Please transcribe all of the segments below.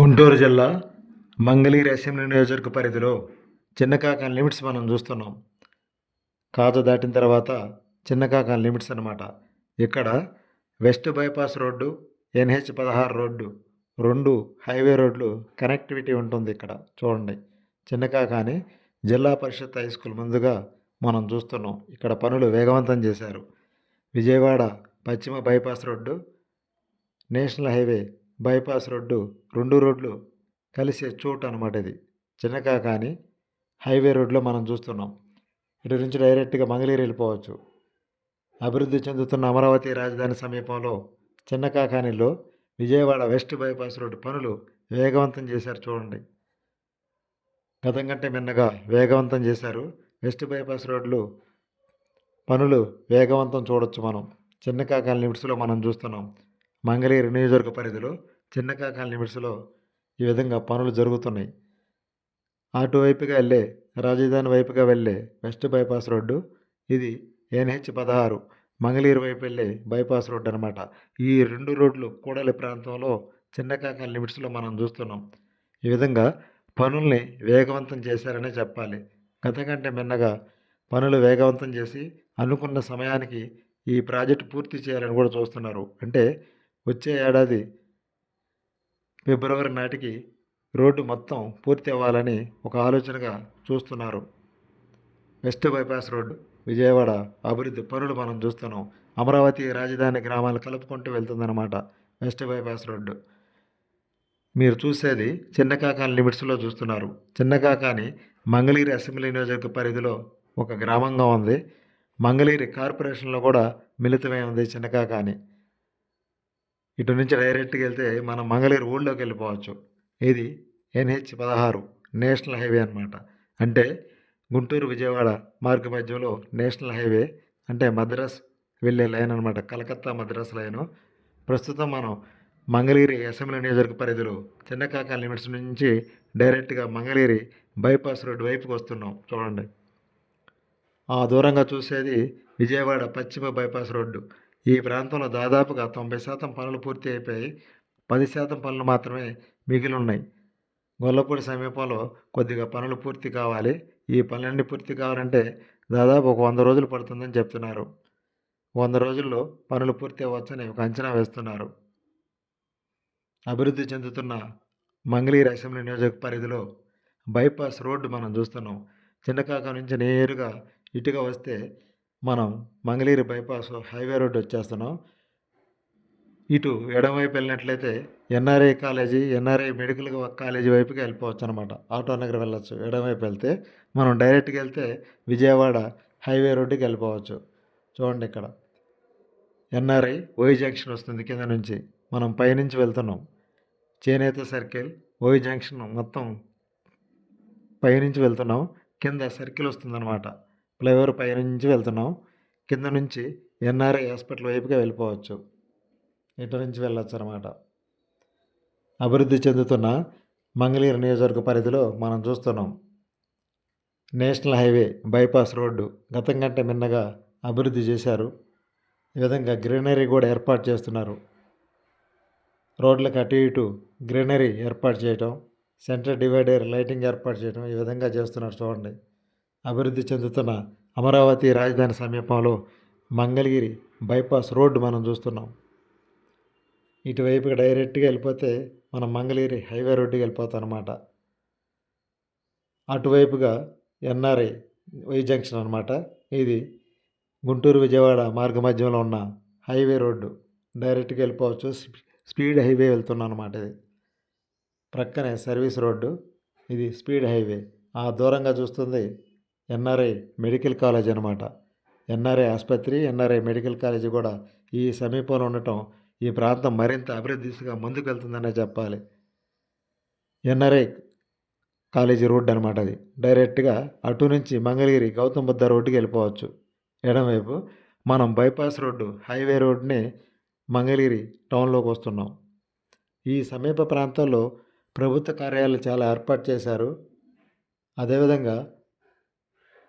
గుంటూరు జిల్లా మంగళగిరి అసెంబ్లీ నియోజకవర్గ పరిధిలో చిన్నకాకాన్ లిమిట్స్ మనం చూస్తున్నాం. కాజ దాటిన తర్వాత చిన్నకాకాన్ లిమిట్స్ అన్నమాట. ఇక్కడ వెస్ట్ బైపాస్ రోడ్డు ఎన్హెచ్ పదహారు రోడ్డు రెండు హైవే రోడ్లు కనెక్టివిటీ ఉంటుంది ఇక్కడ. చూడండి. చిన్నకాకాని జిల్లా పరిషత్ హై స్కూల్ ముందుగా మనం చూస్తున్నాం. ఇక్కడ పనులు వేగవంతం చేశారు. విజయవాడ పశ్చిమ bypass road national highway bypass road రెండు రోడ్లు కలిసే చోటు అనమాట ఇది. చిన్నకాకాని హైవే రోడ్లో మనం చూస్తున్నాం. ఇటు నుంచి డైరెక్ట్గా మంగళగిరి వెళ్ళిపోవచ్చు. అభివృద్ధి చెందుతున్న అమరావతి రాజధాని సమీపంలో చిన్నకాకానిలో విజయవాడ వెస్ట్ బైపాస్ రోడ్డు పనులు వేగవంతం చేశారు చూడండి. గతం కంటే మిన్నగా వేగవంతం చేశారు. వెస్ట్ బైపాస్ రోడ్లు పనులు వేగవంతం చూడొచ్చు మనం. చిన్నకాకాల లిమిట్స్లో మనం చూస్తున్నాం. మంగళగిరి నియోజకవర్గ పరిధిలో చిన్నకాకాల లిమిట్స్లో ఈ విధంగా పనులు జరుగుతున్నాయి. అటువైపుగా వెళ్ళే రాజధాని వైపుగా వెళ్ళే వెస్ట్ బైపాస్ రోడ్డు ఇది ఎన్హెచ్ పదహారు మంగళగిరి వైపు వెళ్ళే బైపాస్ రోడ్డు అనమాట ఈ రెండు రోడ్లు కూడలి ప్రాంతంలో చిన్నకాకాల లిమిట్స్లో మనం చూస్తున్నాం. ఈ విధంగా పనుల్ని వేగవంతం చేశారనే చెప్పాలి. గత కంటే మిన్నగా పనులు వేగవంతం చేసి అనుకున్న సమయానికి ఈ ప్రాజెక్టు పూర్తి చేయాలని కూడా చూస్తున్నారు. అంటే వచ్చే ఏడాది ఫిబ్రవరి నాటికి రోడ్డు మొత్తం పూర్తి అవ్వాలని ఒక ఆలోచనగా చూస్తున్నారు. వెస్ట్ బైపాస్ రోడ్డు విజయవాడ అభివృద్ధి పనులు మనం చూస్తున్నాం. అమరావతి రాజధాని గ్రామాలు కలుపుకుంటూ వెళ్తుందన్నమాట వెస్ట్ బైపాస్ రోడ్డు. మీరు చూసేది చిన్నకాకాని లిమిట్స్లో చూస్తున్నారు. చిన్నకాకాని మంగళగిరి అసెంబ్లీ నియోజకవర్గ పరిధిలో ఒక గ్రామంగా ఉంది. మంగళగిరి కార్పొరేషన్లో కూడా మిళితమై ఉంది చిన్నకాకాని ఇటు నుంచి డైరెక్ట్గా వెళ్తే మనం మంగళగిరి ఊళ్ళోకి వెళ్ళిపోవచ్చు. ఇది ఎన్హెచ్ పదహారు నేషనల్ హైవే అనమాట అంటే గుంటూరు విజయవాడ మార్గ మధ్యలో నేషనల్ హైవే అంటే మద్రాస్ వెళ్ళే లైన్ అనమాట కలకత్తా మద్రాస్ లైను. ప్రస్తుతం మనం మంగళగిరి అసెంబ్లీ నియోజకవర్గ పరిధిలో చిన్నకాక లిమిట్స్ నుంచి డైరెక్ట్గా మంగళగిరి బైపాస్ రోడ్డు వైపుకి వస్తున్నాం. చూడండి. ఆ దూరంగా చూసేది విజయవాడ పశ్చిమ బైపాస్ రోడ్డు. ఈ ప్రాంతంలో దాదాపుగా తొంభై శాతం పనులు పూర్తి అయిపోయి పది శాతం పనులు మాత్రమే మిగిలి ఉన్నాయి. గొల్లపూడి సమీపంలో కొద్దిగా పనులు పూర్తి కావాలి. ఈ పనులన్నీ పూర్తి కావాలంటే దాదాపు ఒక వంద రోజులు పడుతుందని చెప్తున్నారు. వంద రోజుల్లో పనులు పూర్తి అవ్వచ్చని ఒక అంచనా వేస్తున్నారు. అభివృద్ధి చెందుతున్న మంగళగిరి అసెంబ్లీ నియోజక పరిధిలో బైపాస్ రోడ్డు మనం చూస్తున్నాం. చిన్నకాక నుంచి నేరుగా ఇటుగా వస్తే మనం మంగళగిరి బైపాస్ హైవే రోడ్డు వచ్చేస్తున్నాం. ఇటు ఎడమవైపు వెళ్ళినట్లయితే NRI college NRI medical college వైపుకి వెళ్ళిపోవచ్చు అనమాట ఆటో నగర్ వెళ్ళొచ్చు. ఎడమవైపు వెళ్తే మనం డైరెక్ట్గా వెళ్తే విజయవాడ హైవే రోడ్డుకి వెళ్ళిపోవచ్చు. చూడండి ఇక్కడ. ఎన్ఆర్ఐ ఓయి జంక్షన్ వస్తుంది కింద నుంచి. మనం పైనుంచి వెళ్తున్నాం. చేనేత సర్కిల్ ఓయి జంక్షన్ మొత్తం పైనుంచి వెళ్తున్నాం. కింద సర్కిల్ వస్తుందన్నమాట. ఫ్లైఓవర్ పైనుంచి వెళ్తున్నాం. కింద నుంచి ఎన్ఆర్ఐ హాస్పిటల్ వైపుగా వెళ్ళిపోవచ్చు. ఇటు నుంచి వెళ్ళొచ్చు అనమాట అభివృద్ధి చెందుతున్న మంగళగిరి నియోజకవర్గ పరిధిలో మనం చూస్తున్నాం. నేషనల్ హైవే బైపాస్ రోడ్డు గతం కంటే మిన్నగా అభివృద్ధి చేశారు. ఈ విధంగా గ్రీనరీ కూడా ఏర్పాటు చేస్తున్నారు. రోడ్లకు అటు ఇటు గ్రీనరీ ఏర్పాటు చేయటం సెంటర్ డివైడర్ లైటింగ్ ఏర్పాటు చేయడం ఈ విధంగా చేస్తున్నారు చూడండి. అభివృద్ధి చెందుతున్న అమరావతి రాజధాని సమీపంలో మంగళగిరి బైపాస్ రోడ్డు మనం చూస్తున్నాం. ఇటువైపుకి డైరెక్ట్గా వెళ్ళిపోతే మనం మంగళగిరి హైవే రోడ్డుకి వెళ్ళిపోతాం అనమాట అటువైపుగా ఎన్ఆర్ఐ వై జంక్షన్ అనమాట ఇది గుంటూరు విజయవాడ మార్గ మధ్యంలో ఉన్న హైవే రోడ్డు. డైరెక్ట్గా వెళ్ళిపోవచ్చు. స్పీడ్ హైవే వెళ్తున్నాం అనమాట ఇది. ప్రక్కనే సర్వీస్ రోడ్డు. ఇది స్పీడ్ హైవే. ఆ దూరంగా చూస్తుంది ఎన్ఆర్ఐ మెడికల్ కాలేజ్ అనమాట ఎన్ఆర్ఐ ఆసుపత్రి ఎన్ఆర్ఐ మెడికల్ కాలేజ్ కూడా ఈ సమీపంలో ఉండటం ఈ ప్రాంతం మరింత అభివృద్ధి దిశగా ముందుకు వెళ్తుందనే చెప్పాలి. ఎన్ఆర్ఐ కాలేజీ రోడ్డు అనమాట అది. డైరెక్ట్గా అటు నుంచి మంగళగిరి గౌతమ్ బుద్ధ రోడ్డుకి వెళ్ళిపోవచ్చు. ఎడమవైపు మనం బైపాస్ రోడ్డు హైవే రోడ్డుని మంగళగిరి టౌన్లోకి వస్తున్నాం. ఈ సమీప ప్రాంతాల్లో ప్రభుత్వ కార్యాలయాలు చాలా ఏర్పాటు చేశారు. అదేవిధంగా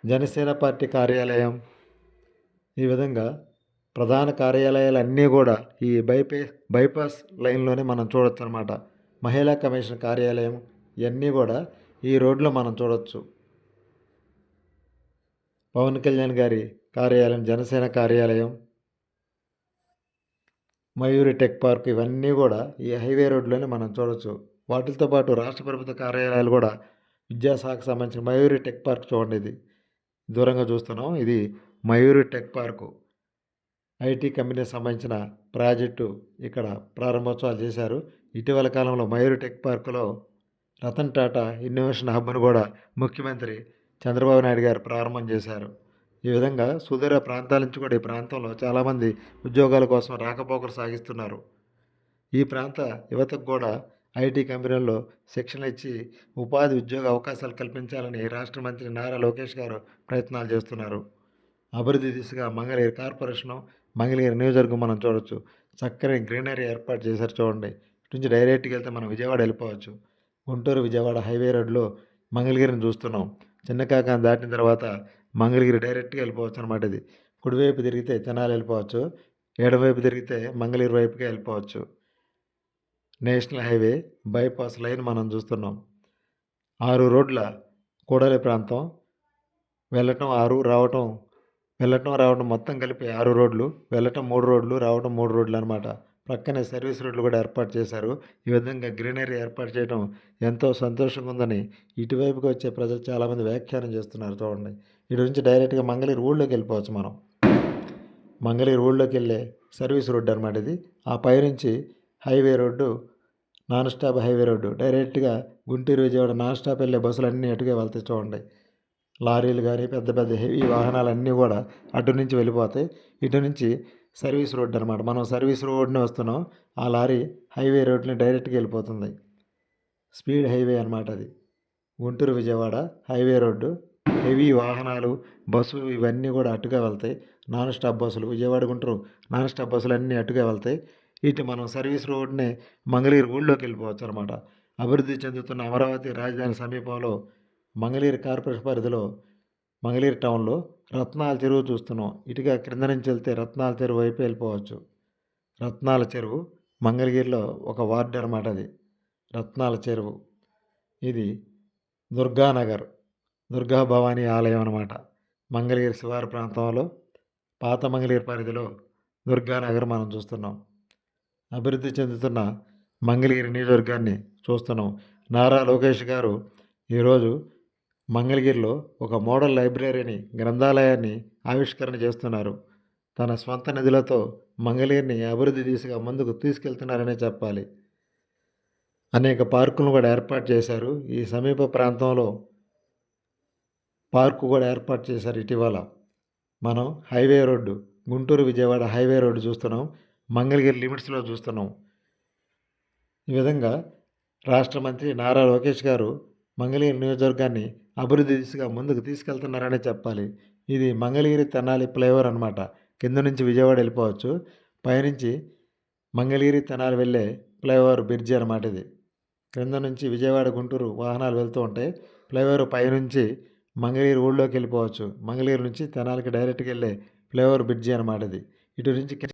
జనసేన పార్టీ కార్యాలయం. ఈ విధంగా ప్రధాన కార్యాలయాలు అన్నీ కూడా ఈ బైపే బైపాస్ లైన్లోనే మనం చూడొచ్చు అనమాట మహిళా కమిషన్ కార్యాలయం ఇవన్నీ కూడా ఈ రోడ్లో మనం చూడొచ్చు. పవన్ కళ్యాణ్ గారి కార్యాలయం జనసేన కార్యాలయం మయూరి టెక్ పార్క్ ఇవన్నీ కూడా ఈ హైవే రోడ్లోనే మనం చూడొచ్చు. వాటితో పాటు రాష్ట్ర ప్రభుత్వ కార్యాలయాలు కూడా విద్యాశాఖకు సంబంధించిన మయూరి టెక్ పార్క్ చూడండి ఇది. దూరంగా చూస్తున్నాం. ఇది మయూరి టెక్ పార్కు. ఐటీ కంపెనీకి సంబంధించిన ప్రాజెక్టు ఇక్కడ ప్రారంభోత్సవాలు చేశారు. ఇటీవల కాలంలో మయూరి టెక్ పార్కులో రతన్ టాటా ఇన్నోవేషన్ హబ్ను కూడా ముఖ్యమంత్రి చంద్రబాబు నాయుడు గారు ప్రారంభం చేశారు. ఈ విధంగా సుదూర ప్రాంతాల నుంచి కూడా ఈ ప్రాంతంలో చాలామంది ఉద్యోగాల కోసం రాకపోకలు సాగిస్తున్నారు. ఈ ప్రాంత యువతకు కూడా ఐటీ కంపెనీల్లో శిక్షణ ఇచ్చి ఉపాధి ఉద్యోగ అవకాశాలు కల్పించాలని రాష్ట్ర మంత్రి నారా లోకేష్ గారు ప్రయత్నాలు చేస్తున్నారు. అభివృద్ధి దిశగా మంగళగిరి కార్పొరేషను మంగళగిరి నియోజకవర్గం మనం చూడొచ్చు. చక్కని గ్రీనరీ ఏర్పాటు చేశారు చూడండి. ఇటు నుంచి డైరెక్ట్గా వెళ్తే మనం విజయవాడ వెళ్ళిపోవచ్చు. గుంటూరు విజయవాడ హైవే రోడ్లో మంగళగిరిని చూస్తున్నాం. చిన్నకాకాన్ని దాటిన తర్వాత మంగళగిరి డైరెక్ట్గా వెళ్ళిపోవచ్చు అనమాట ఇది. కుడివైపు తిరిగితే తెనాలి వెళ్ళిపోవచ్చు. ఎడవైపు తిరిగితే మంగళగిరి వైపుగా వెళ్ళిపోవచ్చు. నేషనల్ హైవే బైపాస్ లైన్ మనం చూస్తున్నాం. ఆరు రోడ్ల కూడలి ప్రాంతం. వెళ్ళటం ఆరు రావటం వెళ్ళటం రావటం మొత్తం కలిపి ఆరు రోడ్లు వెళ్ళటం మూడు రోడ్లు రావటం మూడు రోడ్లు అనమాట ప్రక్కనే సర్వీస్ రోడ్లు కూడా ఏర్పాటు చేశారు. ఈ విధంగా గ్రీనరీ ఏర్పాటు చేయడం ఎంతో సంతోషంగా ఉందని ఇటువైపుకి వచ్చే ప్రజలు చాలామంది వ్యాఖ్యానం చేస్తున్నారు చూడండి. ఇటు నుంచి డైరెక్ట్గా మంగళగిరి ఊళ్ళోకి వెళ్ళిపోవచ్చు మనం. మంగళగిరి ఊళ్ళోకి వెళ్ళే సర్వీస్ రోడ్డు అనమాట ఇది. ఆ పైనుంచి highway road non stop highway road. డైరెక్ట్గా గుంటూరు విజయవాడ నాన్ స్టాప్ వెళ్ళే బస్సులు అన్నీ అటుగా వెళ్తాయి చూడండి. లారీలు కానీ పెద్ద పెద్ద హెవీ వాహనాలన్నీ కూడా అటు నుంచి వెళ్ళిపోతాయి. ఇటు నుంచి సర్వీస్ రోడ్డు అనమాట మనం సర్వీస్ రోడ్ని వస్తున్నాం. ఆ లారీ హైవే రోడ్ని డైరెక్ట్గా వెళ్ళిపోతుంది. స్పీడ్ హైవే అనమాట అది. Guntur Vijayawada highway road. Heavy వాహనాలు బస్సు ఇవన్నీ కూడా అటుగా వెళ్తాయి. నాన్ స్టాప్ బస్సులు విజయవాడ గుంటూరు నాన్ స్టాప్ బస్సులు అన్నీ అటుగా వెళ్తాయి. ఇటు మనం సర్వీస్ రోడ్ని మంగళగిరి ఊళ్ళోకి వెళ్ళిపోవచ్చు అనమాట అభివృద్ధి చెందుతున్న అమరావతి రాజధాని సమీపంలో మంగళగిరి కార్పొరేషన్ పరిధిలో మంగళగిరి టౌన్లో రత్నాల చెరువు చూస్తున్నాం. ఇటుగా క్రింద నుంచి వెళ్తే రత్నాల చెరువు వైపు వెళ్ళిపోవచ్చు. రత్నాల చెరువు మంగళగిరిలో ఒక వార్డు అనమాట అది. రత్నాల చెరువు. ఇది దుర్గానగర్ దుర్గా భవానీ ఆలయం అనమాట మంగళగిరి శివారు ప్రాంతంలో పాత మంగళగిరి పరిధిలో దుర్గానగర్ మనం చూస్తున్నాం. అభివృద్ధి చెందుతున్న మంగళగిరి నియోజకవర్గాన్ని చూస్తున్నాం. నారా లోకేష్ గారు ఈరోజు మంగళగిరిలో ఒక మోడల్ లైబ్రరీని గ్రంథాలయాన్ని ఆవిష్కరణ చేస్తున్నారు. తన స్వంత నిధులతో మంగళగిరిని అభివృద్ధి దిశగా ముందుకు తీసుకెళ్తున్నారనే చెప్పాలి. అనేక పార్కులను కూడా ఏర్పాటు చేశారు. ఈ సమీప ప్రాంతంలో పార్కు కూడా ఏర్పాటు చేశారు ఇటీవల. మనం highway road Guntur Vijayawada highway road చూస్తున్నాం. మంగళగిరి లిమిట్స్లో చూస్తున్నాం. ఈ విధంగా రాష్ట్ర మంత్రి నారా లోకేష్ గారు మంగళగిరి నియోజకవర్గాన్ని అభివృద్ధి దిశగా ముందుకు తీసుకెళ్తున్నారనే చెప్పాలి. ఇది మంగళగిరి తెనాలి ఫ్లైఓవర్ అనమాట కింద నుంచి విజయవాడ వెళ్ళిపోవచ్చు. పైనుంచి మంగళగిరి తెనాలి వెళ్ళే ఫ్లైఓవర్ బ్రిడ్జి అనమాట ఇది. క్రింద నుంచి విజయవాడ గుంటూరు వాహనాలు వెళ్తూ ఉంటాయి ఫ్లైఓవర్ పైనుంచి మంగళగిరి ఊళ్ళోకి వెళ్ళిపోవచ్చు. మంగళగిరి నుంచి తెనాలికి డైరెక్ట్గా వెళ్ళే ఫ్లైఓవర్ బ్రిడ్జి అనమాట ఇది. ఇటు నుంచి